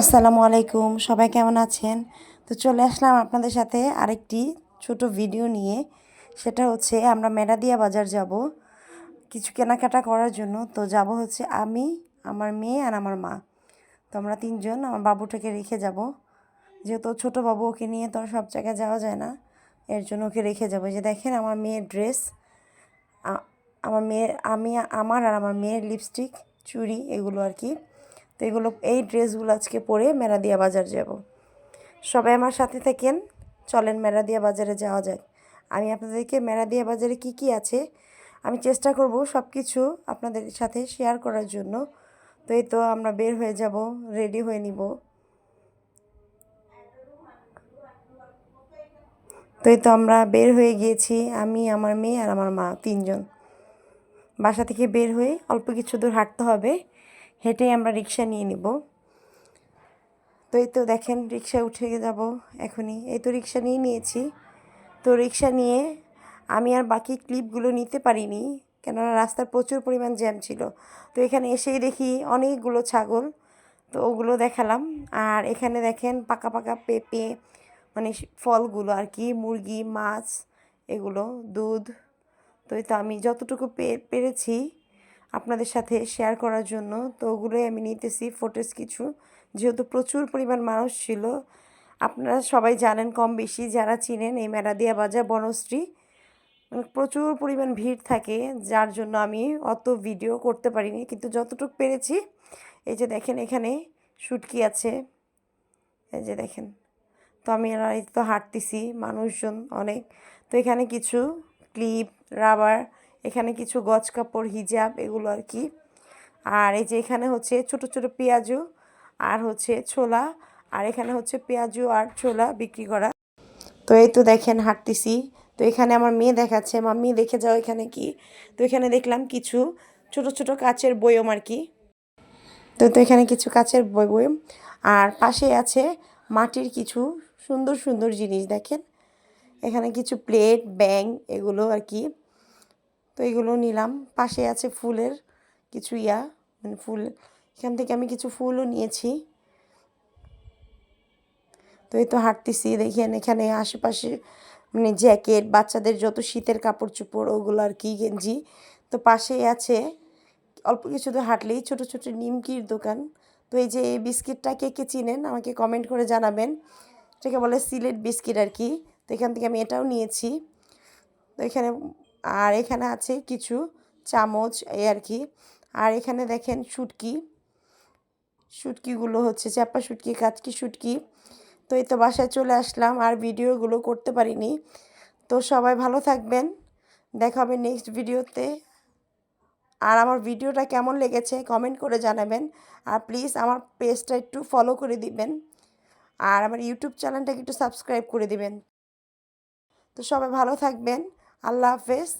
আসসালামু আলাইকুম, সবাই কেমন আছেন? তো চলে আসলাম আপনাদের সাথে আরেকটি ছোট ভিডিও নিয়ে। সেটা হচ্ছে আমরা মেরাদিয়া বাজার যাব। কিছু কেনাকাটা করার জন্য। তো যাব হচ্ছে আমি, আমার মেয়ে আর আমার মা। তো আমরা তিনজন, আমার বাবুটাকে রেখে যাব। যেহেতু ছোট বাবু, ওকে নিয়ে তো সব জায়গায় যাওয়া যায় না। এর জন্য ওকে রেখে যাব। যে দেখেন আমার মেয়ের ড্রেস। আমার মেয়ের আমি, আমার আর আমার মেয়ের লিপস্টিক, চুড়ি, এগুলো আর কি। তো এগুলো, এই ড্রেসগুলো আজকে পরে মেরাদিয়া বাজার যাব। সবাই আমার সাথে থাকেন। চলেন মেরাদিয়া বাজারে যাওয়া যাক। আমি আপনাদেরকে মেরাদিয়া বাজারে কি কি আছে আমি চেষ্টা করব সব কিছু আপনাদের সাথে শেয়ার করার জন্য। তো এই তো আমরা বের হয়ে যাব রেডি হয়ে নিব। তো এই তো আমরা বের হয়ে গিয়েছি, আমি, আমার মেয়ে আর আমার মা তিনজন। বাসা থেকে বের হয়ে অল্প কিছু দূর হাঁটতে হবে। হেঁটেই আমরা রিক্সা নিয়ে নিব। তো এই তো দেখেন রিক্সা উঠে যাব এখনই। এই তো রিক্সা নিয়ে নিয়েছি। তো রিক্সা নিয়ে আমি আর বাকি ক্লিপগুলো নিতে পারিনি, কেননা রাস্তার প্রচুর পরিমাণ জ্যাম ছিল। তো এখানে এসেই দেখি অনেকগুলো ছাগল, তো ওগুলো দেখালাম। আর এখানে দেখেন পাকা পাকা পেঁপে মানে ফলগুলো আর কি, মুরগি, মাছ, এগুলো, দুধ। তো এই তো আমি যতটুকু পেরেছি আপনাদের সাথে শেয়ার করার জন্য। তো ওগুলোই আমি নিতেছি ফোটেজ কিছু। যেহেতু প্রচুর পরিমাণ মানুষ ছিল, আপনারা সবাই জানেন কম বেশি যারা চিনেন এই মেরাদিয়া বাজার বনশ্রী। মানে প্রচুর পরিমাণ ভিড় থাকে, যার জন্য আমি অত ভিডিও করতে পারিনি। কিন্তু যতটুকু পেরেছি, এই যে দেখেন এখানে শুটকি আছে। এই যে দেখেন, তো আমি তো হাঁটতেছি মানুষজন অনেক। তো এখানে কিছু ক্লিপ রাবার এখানে কিছু গজ কাপড় হিজাব এগুলো আর কি। আর এই যে এখানে হচ্ছে ছোট ছোট পেঁয়াজু আর হচ্ছে ছোলা। আর এখানে হচ্ছে পেঁয়াজু আর ছোলা বিক্রি করা। তো এই তো দেখেন হাঁটতেছি। তো এখানে আমার মেয়ে দেখাচ্ছে, মাম্মি, দেখে যাও এখানে কি? তো এখানে দেখলাম কিছু ছোট ছোট কাচের বয়ম আর কি। তো তো এখানে কিছু কাচের বয়ম। আর পাশে আছে মাটির কিছু সুন্দর সুন্দর জিনিস, দেখেন। এখানে কিছু প্লেট ব্যাং এগুলো আর কি। তো এগুলো নিলাম। পাশে আছে ফুলের কিছু ইয়া মানে ফুল। এখান থেকে আমি কিছু ফুলও নিয়েছি। তো এই তো হাঁটতেছি দেখেন এখানে আশেপাশে মানে জ্যাকেট, বাচ্চাদের যত শীতের কাপড় চোপড় ওগুলো আর কি, গেঞ্জি। তো পাশেই আছে, অল্প কিছু তো হাঁটলেই, ছোটো ছোটো নিমকির দোকান। তো এই যে এই বিস্কিটটা কে কে চিনেন, আমাকে কমেন্ট করে জানাবেন। এটাকে বলে সিলেট বিস্কিট আর কি। তো এখান থেকে আমি এটাও নিয়েছি। তো এখানে আর এখানে আছে কিছু চামচ এই আর কি। আর এখানে দেখেন শুটকি। শুটকিগুলো হচ্ছে চাপা শুটকি, কাচকি শুটকি। তো এই তো বাসায় চলে আসলাম, আর ভিডিওগুলো করতে পারিনি। তো সবাই ভালো থাকবেন, দেখা হবে নেক্সট ভিডিওতে। আর আমার ভিডিওটা কেমন লেগেছে কমেন্ট করে জানাবেন, আর প্লিজ আমার পেজটা একটু ফলো করে দিবেন। আর আমার ইউটিউব চ্যানেলটাকে একটু সাবস্ক্রাইব করে দিবেন। তো সবাই ভালো থাকবেন। আল্লাহ হাফেজ।